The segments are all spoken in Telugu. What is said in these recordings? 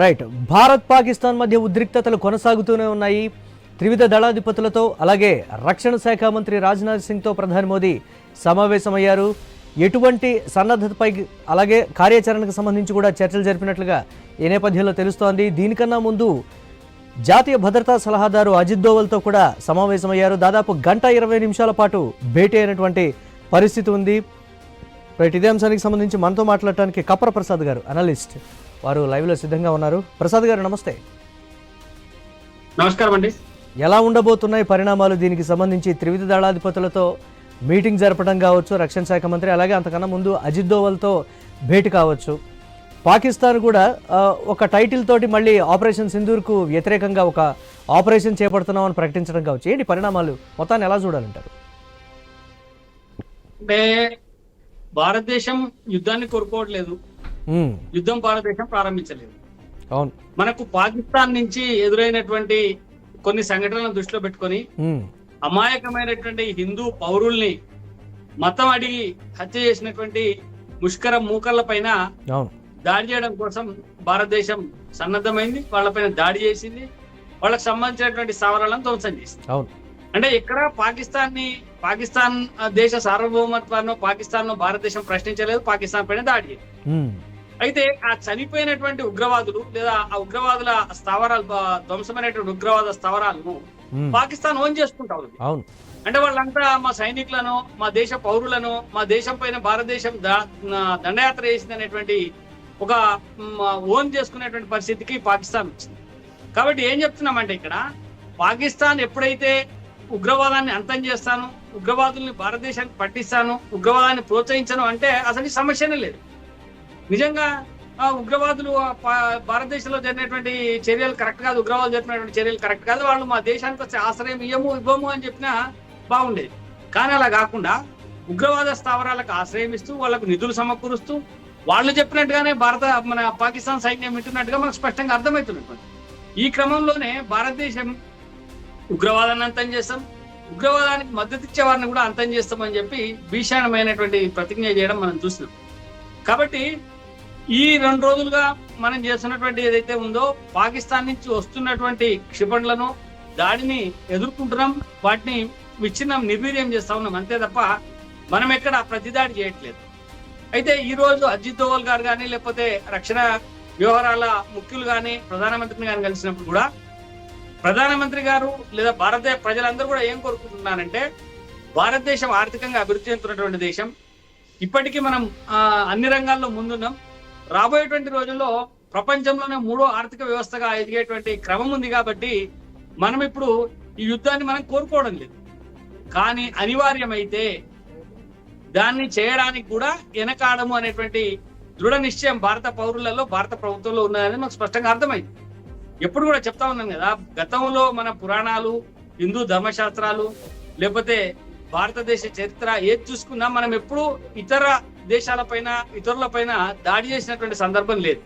రైట్. భారత్ పాకిస్తాన్ మధ్య ఉద్రిక్తతలు కొనసాగుతూనే ఉన్నాయి. త్రివిధ దళాధిపతులతో అలాగే రక్షణ శాఖ మంత్రి రాజ్నాథ్ సింగ్తో ప్రధాని మోదీ సమావేశమయ్యారు. ఎటువంటి సన్నద్ధతపై అలాగే కార్యాచరణకు సంబంధించి కూడా చర్చలు జరిపినట్లుగా ఈ నేపథ్యంలో తెలుస్తోంది. దీనికన్నా ముందు జాతీయ భద్రతా సలహాదారు అజిత్ దోవల్తో కూడా సమావేశమయ్యారు. దాదాపు గంట ఇరవై నిమిషాల పాటు భేటీ అయినటువంటి పరిస్థితి ఉంది. రైట్ ఇదే అంశానికి సంబంధించి మనతో మాట్లాడటానికి కప్పర ప్రసాద్ గారు అనలిస్ట్. వారు లైవ్లో సిద్ధంగా ఉన్నారు. ప్రసాద్ గారు నమస్తే. నమస్కారం అండి. ఎలా ఉండబోతున్నాయి పరిణామాలు? దీనికి సంబంధించి త్రివిధ దళాధిపతులతో మీటింగ్ జరపడం కావచ్చు రక్షణ శాఖ మంత్రి అలాగే అంతకన్నా ముందు అజిత్ దోవల్తో భేటీ కావచ్చు. పాకిస్తాన్ కూడా ఒక టైటిల్ తోటి మళ్ళీ ఆపరేషన్ సింధూర్కు వ్యతిరేకంగా ఒక ఆపరేషన్ చేపడుతున్నామని ప్రకటించడం కావచ్చు. ఏంటి పరిణామాలు? మొత్తాన్ని ఎలా చూడాలంటారు? అంటే భారతదేశం యుద్ధాన్ని కోరుకోవట్లేదు యుద్ధం భారతదేశం ప్రారంభించలేదు. అవును. మనకు పాకిస్తాన్ నుంచి ఎదురైనటువంటి కొన్ని సంఘటనలను దృష్టిలో పెట్టుకొని అమాయకమైనటువంటి హిందూ పౌరుల్ని మతం అడిగి హత్య చేసినటువంటి ముష్కర మూకర్ల పైన దాడి చేయడం కోసం భారతదేశం సన్నద్ధమైంది. వాళ్ళపైన దాడి చేసింది. వాళ్ళకి సంబంధించినటువంటి స్థావరాలను ధ్వంసం చేసింది. అవును. అంటే ఇక్కడ పాకిస్తాన్ని పాకిస్తాన్ దేశ సార్వభౌమత్వాన్ని పాకిస్తాన్ భారతదేశం ప్రశ్నించలేదు. పాకిస్తాన్ పైన దాడి చేసింది. అయితే ఆ చనిపోయినటువంటి ఉగ్రవాదులు లేదా ఆ ఉగ్రవాదుల స్థావరాలు ధ్వంసమైనటువంటి ఉగ్రవాద స్థావరాలను పాకిస్తాన్ ఓన్ చేసుకుంటా ఉంది. అంటే వాళ్ళంతా మా సైనికులను మా దేశ పౌరులను మా దేశం పైన భారతదేశం దండయాత్ర చేసింది అనేటువంటి ఒక ఓన్ చేసుకునేటువంటి పరిస్థితికి పాకిస్తాన్ వచ్చింది. కాబట్టి ఏం చెప్తున్నామంటే ఇక్కడ పాకిస్తాన్ ఎప్పుడైతే ఉగ్రవాదాన్ని అంతం చేస్తాను ఉగ్రవాదుల్ని భారతదేశానికి పట్టిస్తాను ఉగ్రవాదాన్ని ప్రోత్సహించను అంటే అసలు సమస్యనే లేదు. నిజంగా ఆ ఉగ్రవాదులు భారతదేశంలో జరిగినటువంటి చర్యలు కరెక్ట్ కాదు ఉగ్రవాదులు జరిపినటువంటి చర్యలు కరెక్ట్ కాదు వాళ్ళు మా దేశానికి వచ్చే ఆశ్రయం ఇయ్యము ఇవ్వము అని చెప్పినా బాగుండేది. కానీ అలా కాకుండా ఉగ్రవాద స్థావరాలకు ఆశ్రయం ఇస్తూ వాళ్ళకు నిధులు సమకూరుస్తూ వాళ్ళు చెప్పినట్టుగానే భారత మన పాకిస్తాన్ సైన్యం వింటున్నట్టుగా మనకు స్పష్టంగా అర్థమవుతున్నటువంటి ఈ క్రమంలోనే భారతదేశం ఉగ్రవాదాన్ని అంతం చేస్తాం ఉగ్రవాదానికి మద్దతు ఇచ్చే వారిని కూడా అంతం చేస్తామని చెప్పి భీషణమైనటువంటి ప్రతిజ్ఞ చేయడం మనం చూసినాం కాబట్టి ఈ రెండు రోజులుగా మనం చేస్తున్నటువంటి ఏదైతే ఉందో పాకిస్తాన్ నుంచి వస్తున్నటువంటి క్షిపణులను దాడిని ఎదుర్కొంటున్నాం వాటిని విచ్ఛిన్నం నిర్వీర్యం చేస్తా ఉన్నాం. అంతే తప్ప మనం ఎక్కడ ప్రతిదాడి చేయట్లేదు. అయితే ఈ రోజు అజిత్ దోవల్ గారు కానీ లేకపోతే రక్షణ వ్యవహారాల ముఖ్యులు కానీ ప్రధానమంత్రిని కానీ కలిసినప్పుడు కూడా ప్రధానమంత్రి గారు లేదా భారత ప్రజలందరూ కూడా ఏం కోరుకుంటున్నారంటే భారతదేశం ఆర్థికంగా అభివృద్ధి చెందుతున్నటువంటి దేశం. ఇప్పటికీ మనం అన్ని రంగాల్లో ముందున్నాం. రాబోయేటువంటి రోజుల్లో ప్రపంచంలోనే మూడో ఆర్థిక వ్యవస్థగా ఎదిగేటువంటి క్రమం ఉంది కాబట్టి మనం ఇప్పుడు ఈ యుద్ధాన్ని మనం కోరుకోవడం లేదు. కానీ అనివార్యమైతే దాన్ని చేయడానికి కూడా వెనకాడము అనేటువంటి దృఢ నిశ్చయం భారత పౌరులలో భారత ప్రభుత్వంలో ఉన్నదని మనకు స్పష్టంగా అర్థమైంది. ఎప్పుడు కూడా చెప్తా ఉన్నాం కదా గతంలో మన పురాణాలు హిందూ ధర్మశాస్త్రాలు లేకపోతే భారతదేశ చరిత్ర ఏది చూసుకున్నా మనం ఎప్పుడు ఇతర దేశాలపైన ఇతరులపైన దాడి చేసినటువంటి సందర్భం లేదు.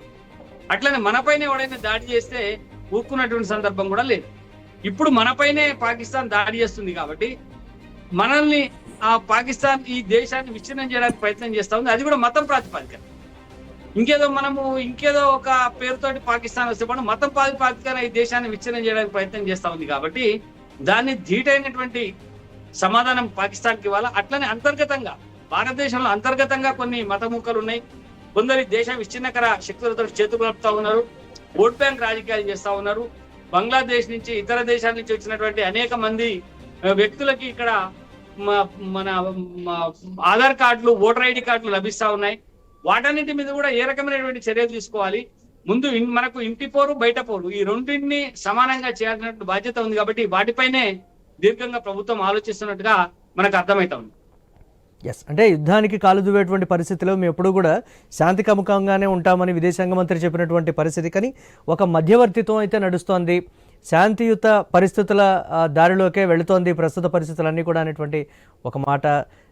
అట్లనే మనపైన ఎవడైనా దాడి చేస్తే ఊరుకున్నటువంటి సందర్భం కూడా లేదు. ఇప్పుడు మనపైనే పాకిస్తాన్ దాడి చేస్తుంది కాబట్టి మనల్ని ఆ పాకిస్తాన్ ఈ దేశాన్ని విచ్ఛిన్నం చేయడానికి ప్రయత్నం చేస్తా ఉంది. అది కూడా మతం ప్రాతిపాదికన ఇంకేదో మనము ఇంకేదో ఒక పేరుతోటి పాకిస్తాన్ వస్తే కూడా మతం ప్రాతిపాదికన ఈ దేశాన్ని విచ్ఛిన్నం చేయడానికి ప్రయత్నం చేస్తా ఉంది కాబట్టి దాన్ని ధీటైనటువంటి సమాధానం పాకిస్తాన్కి ఇవ్వాలి? అట్లనే అంతర్గతంగా భారతదేశంలో అంతర్గతంగా కొన్ని మతముఖలు ఉన్నాయి. కొందరి దేశ విచ్ఛిన్నకర శక్తులతో చేతులు కలుపుతా ఉన్నారు. ఓట్ బ్యాంక్ రాజకీయాలు చేస్తా ఉన్నారు. బంగ్లాదేశ్ నుంచి ఇతర దేశాల నుంచి వచ్చినటువంటి అనేక మంది వ్యక్తులకి ఇక్కడ మన ఆధార్ కార్డులు ఓటర్ ఐడి కార్డులు లభిస్తా ఉన్నాయి. వాటన్నిటి మీద కూడా ఏ రకమైనటువంటి చర్యలు తీసుకోవాలి? ముందు మనకు ఇంటి పోరు బయట పోరు ఈ రెండింటిని సమానంగా చేయాల్సినటువంటి బాధ్యత ఉంది కాబట్టి వాటిపైనే దీర్ఘంగా ప్రభుత్వం ఆలోచిస్తున్నట్టుగా మనకు అర్థమవుతా ఉంది. ఎస్ అంటే యుద్ధానికి కాలు దువ్వేటువంటి పరిస్థితిలో మేము ఎప్పుడు కూడా శాంతి కముఖంగానే ఉంటామని విదేశాంగ మంత్రి చెప్పినటువంటి పరిస్థితి. కానీ ఒక మధ్యవర్తిత్వం అయితే నడుస్తోంది. శాంతియుత పరిస్థితుల దారిలోకే వెళుతోంది ప్రస్తుత పరిస్థితులన్నీ కూడా అనేటువంటి ఒక మాట.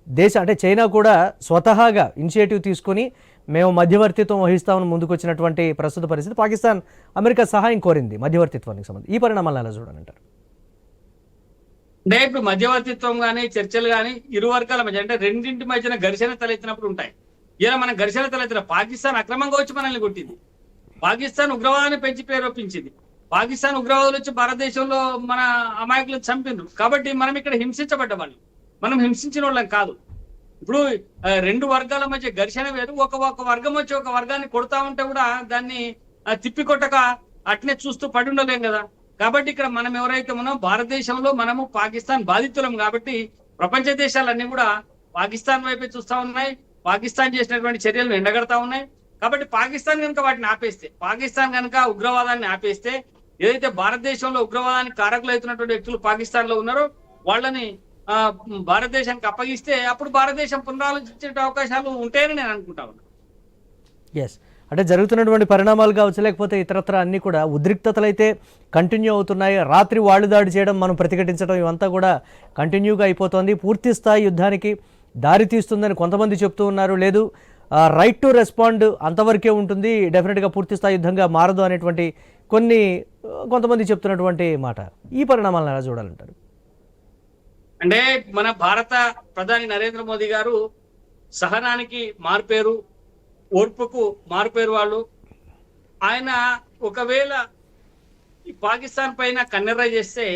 దేశ అంటే చైనా కూడా స్వతహాగా ఇనిషియేటివ్ తీసుకొని మేము మధ్యవర్తిత్వం వహిస్తామని ముందుకొచ్చినటువంటి ప్రస్తుత పరిస్థితి. పాకిస్తాన్ అమెరికా సహాయం కోరింది మధ్యవర్తిత్వానికి సంబంధించి. ఈ పరిణామాలను ఎలా చూడాలంటారు? అంటే ఇప్పుడు మధ్యవర్తిత్వం కానీ చర్చలు గాని ఇరు వర్గాల మధ్య అంటే రెండింటి మధ్యన ఘర్షణ తలెత్తినప్పుడు ఉంటాయి. ఇలా మన ఘర్షణ తలెత్తిన పాకిస్తాన్ అక్రమంగా వచ్చి మనల్ని కొట్టింది. పాకిస్తాన్ ఉగ్రవాదాన్ని పెంచి ప్రేరేపించింది. పాకిస్తాన్ ఉగ్రవాదులు వచ్చి భారతదేశంలో మన అమాయకులు చంపిండ్రు కాబట్టి మనం ఇక్కడ హింసించబడ్డ వాళ్ళు. మనం హింసించిన వాళ్ళం కాదు. ఇప్పుడు రెండు వర్గాల మధ్య ఘర్షణ వేరు. ఒక ఒక వర్గం వచ్చి ఒక వర్గాన్ని కొడతా ఉంటే కూడా దాన్ని తిప్పికొట్టక అట్నే చూస్తూ పడి ఉండలేం కదా. కాబట్టి ఇక్కడ మనం ఎవరైతే ఉన్నాం భారతదేశంలో మనము పాకిస్తాన్ బాధితులం కాబట్టి ప్రపంచ దేశాలన్నీ కూడా పాకిస్తాన్ వైపే చూస్తా ఉన్నాయి. పాకిస్తాన్ చేసినటువంటి చర్యలను ఎండగడతా ఉన్నాయి. కాబట్టి పాకిస్తాన్ కనుక వాటిని ఆపేస్తే పాకిస్తాన్ కనుక ఉగ్రవాదాన్ని ఆపేస్తే ఏదైతే భారతదేశంలో ఉగ్రవాదానికి కారకులు అవుతున్నటువంటి వ్యక్తులు పాకిస్తాన్లో ఉన్నారో వాళ్ళని ఆ, భారతదేశానికి అప్పగిస్తే అప్పుడు భారతదేశం పునరాలోచించే అవకాశాలు ఉంటాయని నేను అనుకుంటా ఉన్నాను. ఎస్ అంటే జరుగుతున్నటువంటి పరిణామాలు కావచ్చు లేకపోతే ఇతరత్ర అన్నీ కూడా ఉద్రిక్తతలు అయితే కంటిన్యూ అవుతున్నాయి. రాత్రి వాళ్ళు దాడి చేయడం మనం ప్రతిఘటించడం ఇవంతా కూడా కంటిన్యూగా అయిపోతుంది. పూర్తి స్థాయి యుద్ధానికి దారి తీస్తుందని కొంతమంది చెప్తూ ఉన్నారు. లేదు రైట్ టు రెస్పాండ్ అంతవరకే ఉంటుంది. డెఫినెట్గా పూర్తి స్థాయి యుద్ధంగా మారదు అనేటువంటి కొన్ని కొంతమంది చెప్తున్నటువంటి మాట. ఈ పరిణామాలను ఎలా చూడాలంటారు? అంటే మన భారత ప్రధాని నరేంద్ర మోదీ గారు సహనానికి మార్పేరు ఓర్పుకు మారుపేరు వాళ్ళు. ఆయన ఒకవేళ ఈ పాకిస్తాన్ పైన కన్నెర్ర చేస్తే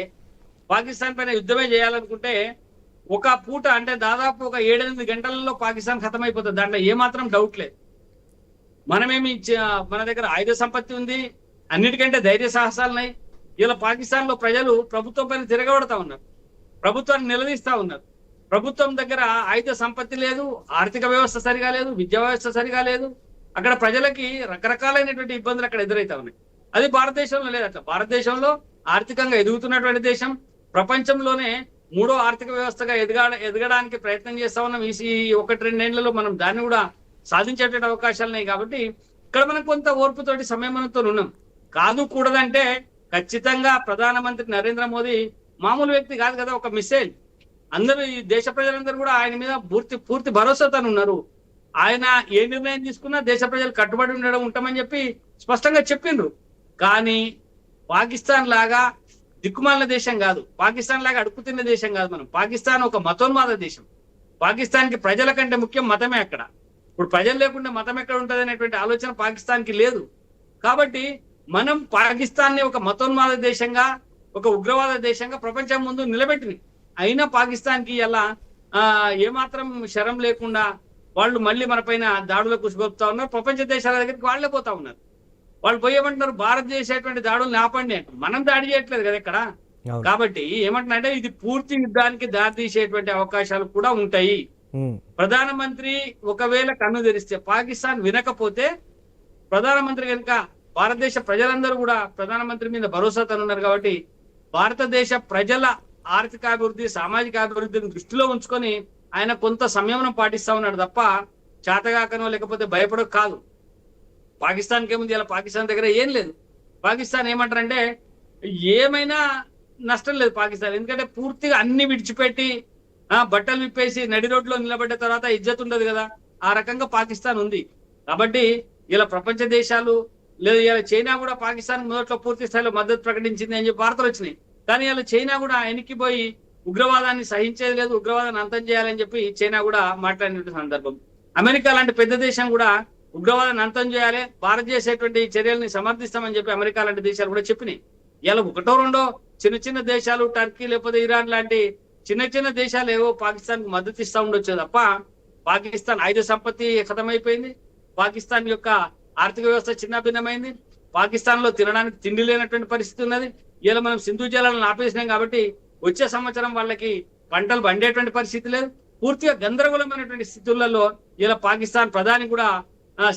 పాకిస్తాన్ పైన యుద్ధమే చేయాలనుకుంటే ఒక పూట అంటే దాదాపు ఒక ఏడెనిమిది గంటలలో పాకిస్తాన్ ఖతమైపోతుంది. దాంట్లో ఏమాత్రం డౌట్ లేదు. మనమేమి మన దగ్గర ఆయుధ సంపత్తి ఉంది అన్నిటికంటే ధైర్య సాహసాలు ఉన్నాయి. ఇలా పాకిస్తాన్లో ప్రజలు ప్రభుత్వం పైన తిరగబడతా ఉన్నారు. ప్రభుత్వాన్ని నిలదీస్తా ఉన్నారు. ప్రభుత్వం దగ్గర ఆయుధ సంపత్తి లేదు ఆర్థిక వ్యవస్థ సరిగా లేదు విద్యా వ్యవస్థ సరిగా లేదు. అక్కడ ప్రజలకి రకరకాలైనటువంటి ఇబ్బందులు అక్కడ ఎదురైతా ఉన్నాయి. అది భారతదేశంలో లేదు అట్లా. భారతదేశంలో ఆర్థికంగా ఎదుగుతున్నటువంటి దేశం ప్రపంచంలోనే మూడో ఆర్థిక వ్యవస్థగా ఎదగా ఎదగడానికి ప్రయత్నం చేస్తా ఉన్నాం. ఈ ఒకటి రెండేళ్ళలో మనం దాన్ని కూడా సాధించేటువంటి అవకాశాలు ఉన్నాయి కాబట్టి ఇక్కడ మనం కొంత ఓర్పుతోటి సంయమనంతో ఉన్నాం. కాదు కూడదంటే ఖచ్చితంగా ప్రధానమంత్రి నరేంద్ర మోదీ మామూలు వ్యక్తి కాదు కదా ఒక మిసైల్ అందరూ ఈ దేశ ప్రజలందరూ కూడా ఆయన మీద పూర్తి పూర్తి భరోసాతో ఉన్నారు. ఆయన ఏ నిర్ణయం తీసుకున్నా దేశ ప్రజలు కట్టుబడి ఉండడం ఉంటామని చెప్పి స్పష్టంగా చెప్పిండ్రు. కానీ పాకిస్తాన్ లాగా దిక్కుమాలిన దేశం కాదు. పాకిస్తాన్ లాగా అడుక్కుతున్న దేశం కాదు మనం. పాకిస్తాన్ ఒక మతోన్మాద దేశం. పాకిస్తాన్కి ప్రజల కంటే ముఖ్యం మతమే అక్కడ. ఇప్పుడు ప్రజలు లేకుండా మతం ఎక్కడ ఉంటుంది అనేటువంటి ఆలోచన పాకిస్తాన్కి లేదు. కాబట్టి మనం పాకిస్తాన్ని ఒక మతోన్మాద దేశంగా ఒక ఉగ్రవాద దేశంగా ప్రపంచం ముందు నిలబెట్టింది. అయినా పాకిస్తాన్కి ఎలా ఆ ఏమాత్రం శరం లేకుండా వాళ్ళు మళ్ళీ మన పైన దాడులకు కుసిగొప్తా ఉన్నారు. ప్రపంచ దేశాల దగ్గరికి వాళ్ళే పోతా ఉన్నారు. వాళ్ళు పోయేమంటున్నారు భారతదేశటువంటి దాడులు ఆపండి అంటారు మనం దాడి చేయట్లేదు కదా ఇక్కడ. కాబట్టి ఏమంటున్నారంటే ఇది పూర్తి యుద్ధానికి దారితీసేటువంటి అవకాశాలు కూడా ఉంటాయి. ప్రధానమంత్రి ఒకవేళ కన్ను తెరిస్తే పాకిస్తాన్ వినకపోతే ప్రధానమంత్రి కనుక భారతదేశ ప్రజలందరూ కూడా ప్రధానమంత్రి మీద భరోసాతో ఉన్నారు కాబట్టి భారతదేశ ప్రజల ఆర్థికాభివృద్ధి సామాజిక అభివృద్ధిని దృష్టిలో ఉంచుకొని ఆయన కొంత సంయమనం పాటిస్తా ఉన్నాడు తప్ప చేతగాకనో లేకపోతే భయపడో కాదు. పాకిస్తాన్కి ఏముంది ఇలా పాకిస్తాన్ దగ్గర ఏం లేదు. పాకిస్తాన్ ఏమంటారంటే ఏమైనా నష్టం లేదు పాకిస్తాన్. ఎందుకంటే పూర్తిగా అన్ని విడిచిపెట్టి ఆ బట్టలు విప్పేసి నడి రోడ్లో నిలబడ్డ తర్వాత ఇజ్జత్ ఉండదు కదా. ఆ రకంగా పాకిస్తాన్ ఉంది. కాబట్టి ఇలా ప్రపంచ దేశాలు లేదు ఇలా చైనా కూడా పాకిస్తాన్ మొదట్లో పూర్తి స్థాయిలో మద్దతు ప్రకటించింది అని చెప్పి వార్తలు వచ్చినాయి. కానీ ఇలా చైనా కూడా వెనక్కిపోయి ఉగ్రవాదాన్ని సహించేది లేదు ఉగ్రవాదాన్ని అంతం చేయాలని చెప్పి చైనా కూడా మాట్లాడిన సందర్భం. అమెరికా లాంటి పెద్ద దేశం కూడా ఉగ్రవాదాన్ని అంతం చేయాలి భారత్ చేసేటువంటి చర్యల్ని సమర్థిస్తామని చెప్పి అమెరికా లాంటి దేశాలు కూడా చెప్పినాయి. ఇలా ఒకటో రెండో చిన్న చిన్న దేశాలు టర్కీ లేకపోతే ఇరాన్ లాంటి చిన్న చిన్న దేశాలు ఏవో పాకిస్తాన్కు మద్దతు ఇస్తా ఉండొచ్చు తప్ప పాకిస్తాన్ ఆయుధ సంపత్తి ఖతమైపోయింది పాకిస్తాన్ యొక్క ఆర్థిక వ్యవస్థ చిన్న భిన్నమైంది పాకిస్తాన్లో తినడానికి తిండి లేనటువంటి పరిస్థితి ఉన్నది ఇలా మనం సింధు జలాలను ఆపేసినాం కాబట్టి వచ్చే సంవత్సరం వాళ్ళకి పంటలు పండేటువంటి పరిస్థితి లేదు. పూర్తిగా గందరగోళమైనటువంటి స్థితులలో ఇలా పాకిస్తాన్ ప్రధాని కూడా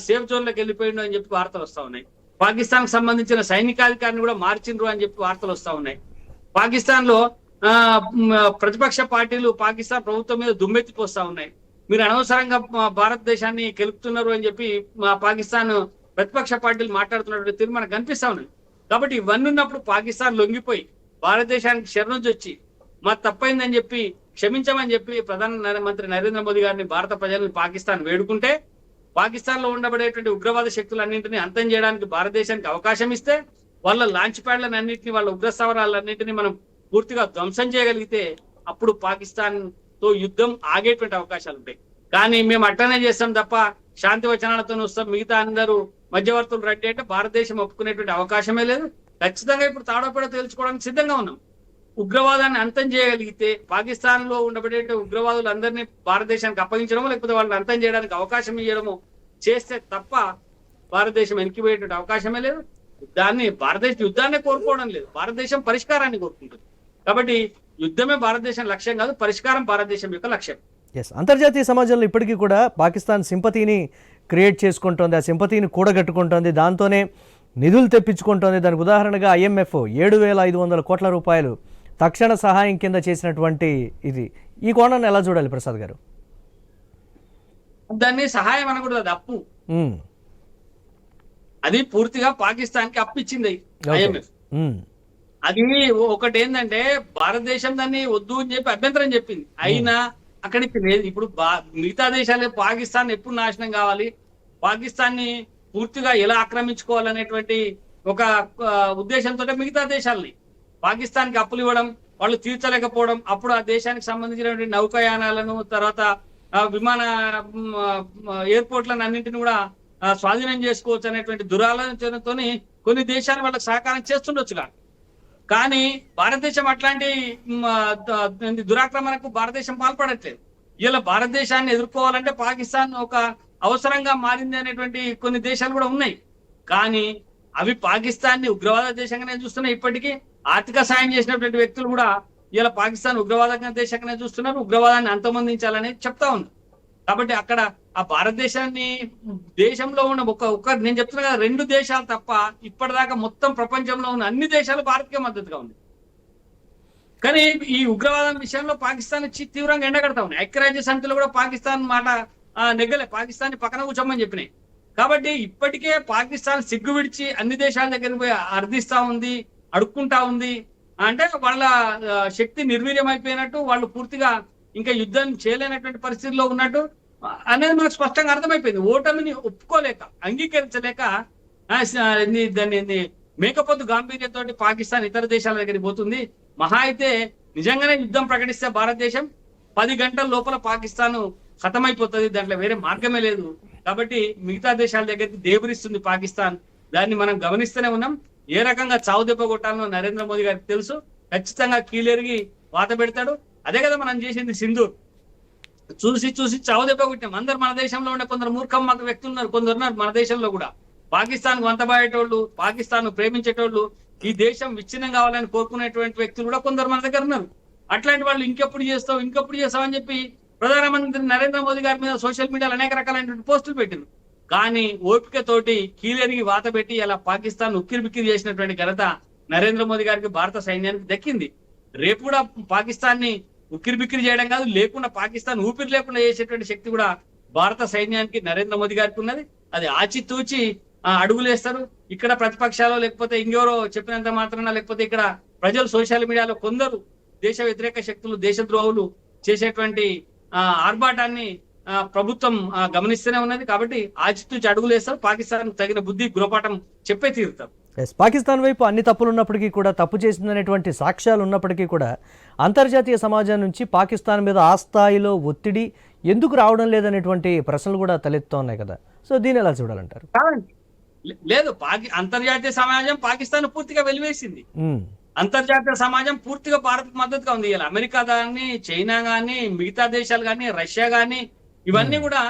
సేఫ్ జోన్లోకి వెళ్ళిపోయిండు అని చెప్పి వార్తలు వస్తా ఉన్నాయి. పాకిస్తాన్కు సంబంధించిన సైనికాధికారిని కూడా మార్చిండ్రు అని చెప్పి వార్తలు వస్తా ఉన్నాయి. పాకిస్తాన్లో ఆ, ప్రతిపక్ష పార్టీలు పాకిస్తాన్ ప్రభుత్వం మీద దుమ్మెత్తిపోస్తా ఉన్నాయి. మీరు అనవసరంగా భారతదేశాన్ని గెలుపుతున్నారు అని చెప్పి మా పాకిస్తాన్ ప్రతిపక్ష పార్టీలు మాట్లాడుతున్నటువంటి తీరు మనకు కనిపిస్తా ఉన్నాయి. కాబట్టి ఇవన్నీ ఉన్నప్పుడు పాకిస్తాన్ లొంగిపోయి భారతదేశానికి శరణొచ్చి వచ్చి మా తప్పైందని చెప్పి క్షమించమని చెప్పి ప్రధాన మంత్రి నరేంద్ర మోదీ గారిని భారత ప్రజలను పాకిస్తాన్ వేడుకుంటే పాకిస్తాన్లో ఉండబడేటువంటి ఉగ్రవాద శక్తులన్నింటినీ అంతం చేయడానికి భారతదేశానికి అవకాశం ఇస్తే వాళ్ళ లాంచ్ ప్యాడ్లను అన్నింటినీ వాళ్ళ ఉగ్ర స్థావరాలన్నింటినీ మనం పూర్తిగా ధ్వంసం చేయగలిగితే అప్పుడు పాకిస్తాన్తో యుద్ధం ఆగేటువంటి అవకాశాలు ఉంటాయి కానీ మేము అట్టనే చేస్తాం తప్ప శాంతి వచనాలతో వస్తాం. మిగతా అందరూ మధ్యవర్తులు రెడ్డి అంటే భారతదేశం ఒప్పుకునేటువంటి అవకాశమే లేదు. ఖచ్చితంగా ఇప్పుడు తాడోపేడ తేల్చుకోవడానికి సిద్ధంగా ఉన్నాం. ఉగ్రవాదాన్ని అంతం చేయగలిగితే పాకిస్తాన్లో ఉండబడే ఉగ్రవాదులు అందరినీ భారతదేశానికి అప్పగించడమో లేకపోతే వాళ్ళని అంతం చేయడానికి అవకాశం ఇవ్వడమో చేస్తే తప్ప భారతదేశం వెనక్కిపోయేటువంటి అవకాశమే లేదు. దాన్ని భారతదేశం యుద్ధాన్ని కోరుకోవడం లేదు. భారతదేశం పరిష్కారాన్ని కోరుకుంటుంది. కాబట్టి యుద్ధమే భారతదేశం లక్ష్యం కాదు పరిష్కారం భారతదేశం యొక్క లక్ష్యం. ఎస్ అంతర్జాతీయ సమాజంలో ఇప్పటికీ కూడా పాకిస్తాన్ సింపతిని క్రియేట్ చేసుకుంటోంది ఆ సింపతిని కూడగట్టుకుంటోంది దాంతోనే నిధులు తెప్పించుకుంటోంది. దానికి ఉదాహరణగా ఐఎంఎఫ్ ఏడు వేల ఐదు వందల కోట్ల రూపాయలు తక్షణ సహాయం కింద చేసినటువంటి ఇది. ఈ కోణాన్ని ఎలా చూడాలి ప్రసాద్ గారు? దాన్ని సహాయం అనకూడదు అది అప్పు. అది పూర్తిగా పాకిస్తాన్కి. ఐఎంఎఫ్. ఉమ్, అది ఒకటి ఏంటంటే భారతదేశం దాన్ని వద్దు అని చెప్పి అభ్యంతరం చెప్పింది. అయినా అక్కడికి లేదు. ఇప్పుడు బా- మిగతా దేశాలే పాకిస్తాన్ ఎప్పుడు నాశనం కావాలి? పాకిస్తాన్ని పూర్తిగా ఎలా ఆక్రమించుకోవాలనేటువంటి ఒక ఉద్దేశంతో మిగతా దేశాలని. పాకిస్తాన్కి అప్పులు ఇవ్వడం వాళ్ళు తీర్చలేకపోవడం అప్పుడు ఆ దేశానికి సంబంధించినటువంటి నౌకాయానాలను తర్వాత విమాన ఎయిర్పోర్ట్లను అన్నింటిని కూడా స్వాధీనం చేసుకోవచ్చు అనేటువంటి దురాలోచనతోని కొన్ని దేశాలు వాళ్ళకి సహకారం చేస్తుండొచ్చుగా. కానీ కానీ భారతదేశం అట్లాంటి దురాక్రమణకు భారతదేశం పాల్పడట్లేదు. ఇలా భారతదేశాన్ని ఎదుర్కోవాలంటే పాకిస్తాన్ ఒక అవసరంగా మారింది అనేటువంటి కొన్ని దేశాలు కూడా ఉన్నాయి. కానీ అవి పాకిస్తాన్ని ఉగ్రవాద దేశంగానే చూస్తున్నాయి. ఇప్పటికీ ఆర్థిక సాయం చేసినటువంటి వ్యక్తులు కూడా ఇలా పాకిస్తాన్ ఉగ్రవాద దేశంగానే చూస్తున్నారు. ఉగ్రవాదాన్ని అంతమొందించాలని చెప్తా ఉన్నారు కాబట్టి అక్కడ ఆ భారతదేశాన్ని దేశంలో ఉన్న ఒక ఒక నేను చెప్తున్నా కదా రెండు దేశాలు తప్ప ఇప్పటిదాకా మొత్తం ప్రపంచంలో ఉన్న అన్ని దేశాలు భారత్కే మద్దతుగా ఉంది కానీ ఈ ఉగ్రవాదం విషయంలో పాకిస్తాన్ చి- తీవ్రంగా ఎండగడతా ఉన్నాయి. ఐక్యరాజ్య సమితిలో కూడా పాకిస్తాన్ మాట నెగ్గలే. పాకిస్తాన్ పక్కన కూర్చోమని చెప్పినాయి. కాబట్టి ఇప్పటికే పాకిస్తాన్ సిగ్గు విడిచి అన్ని దేశాల దగ్గరికి పోయి అర్థిస్తా ఉంది అడుక్కుంటా ఉంది. అంటే వాళ్ళ శక్తి నిర్వీర్యం అయిపోయినట్టు వాళ్ళు పూర్తిగా ఇంకా యుద్ధం చేయలేనటువంటి పరిస్థితిలో ఉన్నట్టు అనేది మనకు స్పష్టంగా అర్థమైపోయింది. ఓటమిని ఒప్పుకోలేక అంగీకరించలేక దాన్ని మేకపోతు గాంభీర్యంతో పాకిస్తాన్ ఇతర దేశాల దగ్గరికి పోతుంది. మహా అయితే నిజంగానే యుద్ధం ప్రకటిస్తే భారతదేశం పది గంటల లోపల పాకిస్తాన్ ఖతమైపోతుంది దాంట్లో వేరే మార్గమే లేదు. కాబట్టి మిగతా దేశాల దగ్గరికి దేబరిస్తుంది పాకిస్తాన్. దాన్ని మనం గమనిస్తూనే ఉన్నాం. ఏ రకంగా చావు దెబ్బ కొట్టాలనో నరేంద్ర మోదీ గారికి తెలుసు. ఖచ్చితంగా కీలెరిగి వాత పెడతాడు. అదే కదా మనం చేసింది సింధూర్. చూసి చూసి చావు దెబ్బ అందరు మన దేశంలో ఉండే కొందరు మూర్ఖం మాకు వ్యక్తులు ఉన్నారు. కొందరు ఉన్నారు మన దేశంలో కూడా. పాకిస్తాన్ వంతబాయేటోళ్ళు పాకిస్తాన్ ప్రేమించేటోళ్ళు ఈ దేశం విచ్ఛిన్నం కావాలని కోరుకునేటువంటి వ్యక్తులు కూడా కొందరు మన దగ్గర ఉన్నారు. అట్లాంటి వాళ్ళు ఇంకెప్పుడు చేస్తావు ఇంకెప్పుడు చేస్తావు అని చెప్పి ప్రధానమంత్రి నరేంద్ర మోదీ గారి మీద సోషల్ మీడియాలో అనేక రకాలైనటువంటి పోస్టులు పెట్టింది కానీ ఓపిక తోటి కీలెరిగి వాత పెట్టి అలా పాకిస్తాన్ ఉక్కిరి బిక్కిరి చేసినటువంటి ఘనత నరేంద్ర మోదీ గారికి భారత సైన్యానికి దక్కింది. రేపు కూడా పాకిస్తాన్ని ఉక్కిరి బిక్కిరి చేయడం కాదు లేకుండా పాకిస్తాన్ ఊపిరి లేకుండా చేసేటువంటి శక్తి కూడా భారత సైన్యానికి నరేంద్ర మోదీ గారికి ఉన్నది. అది ఆచితూచి అడుగులేస్తారు. ఇక్కడ ప్రతిపక్షాలు లేకపోతే ఇంకెవరో చెప్పినంత మాత్రాన లేకపోతే ఇక్కడ ప్రజలు సోషల్ మీడియాలో కొందరు దేశ వ్యతిరేక శక్తులు దేశద్రోహులు చేసేటువంటి ఆ, ఆర్భాటాన్ని ప్రభుత్వం గమనిస్తూనే ఉన్నది. కాబట్టి ఆచితూచి అడుగులేస్తారు. పాకిస్తాన్ తగిన బుద్ధి గురపాఠం చెప్పే తీరుతారు. ఎస్ పాకిస్తాన్ వైపు అన్ని తప్పులు ఉన్నప్పటికీ కూడా తప్పు చేసిందనేటువంటి సాక్ష్యాలు ఉన్నప్పటికీ కూడా అంతర్జాతీయ సమాజం నుంచి పాకిస్తాన్ మీద ఆ స్థాయిలో ఒత్తిడి ఎందుకు రావడం లేదనేటువంటి ప్రశ్నలు కూడా తలెత్తుతా ఉన్నాయి కదా. సో దీన్ని ఎలా చూడాలంటారు? లేదు పాకి అంతర్జాతీయ సమాజం పాకిస్తాన్ పూర్తిగా వెలివేసింది. అంతర్జాతీయ సమాజం పూర్తిగా భారత్ మద్దతుగా ఉంది. ఇలా అమెరికా కానీ చైనా గానీ మిగతా దేశాలు కానీ రష్యా గానీ ఇవన్నీ కూడా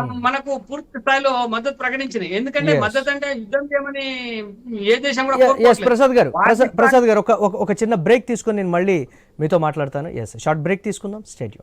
మనకు పూర్తి స్థాయిలో మద్దతు ప్రకటించినాయి ఎందుకంటే. మద్దతు అంటే యుద్ధం చేయమని ఏ దేశం కూడా. ప్రసాద్ గారు ప్రసాద్ గారు ఒక ఒక- ఒక చిన్న బ్రేక్ తీసుకొని నేను మళ్ళీ మీతో మాట్లాడతాను. ఎస్ షార్ట్ బ్రేక్ తీసుకుందాం. స్టేట్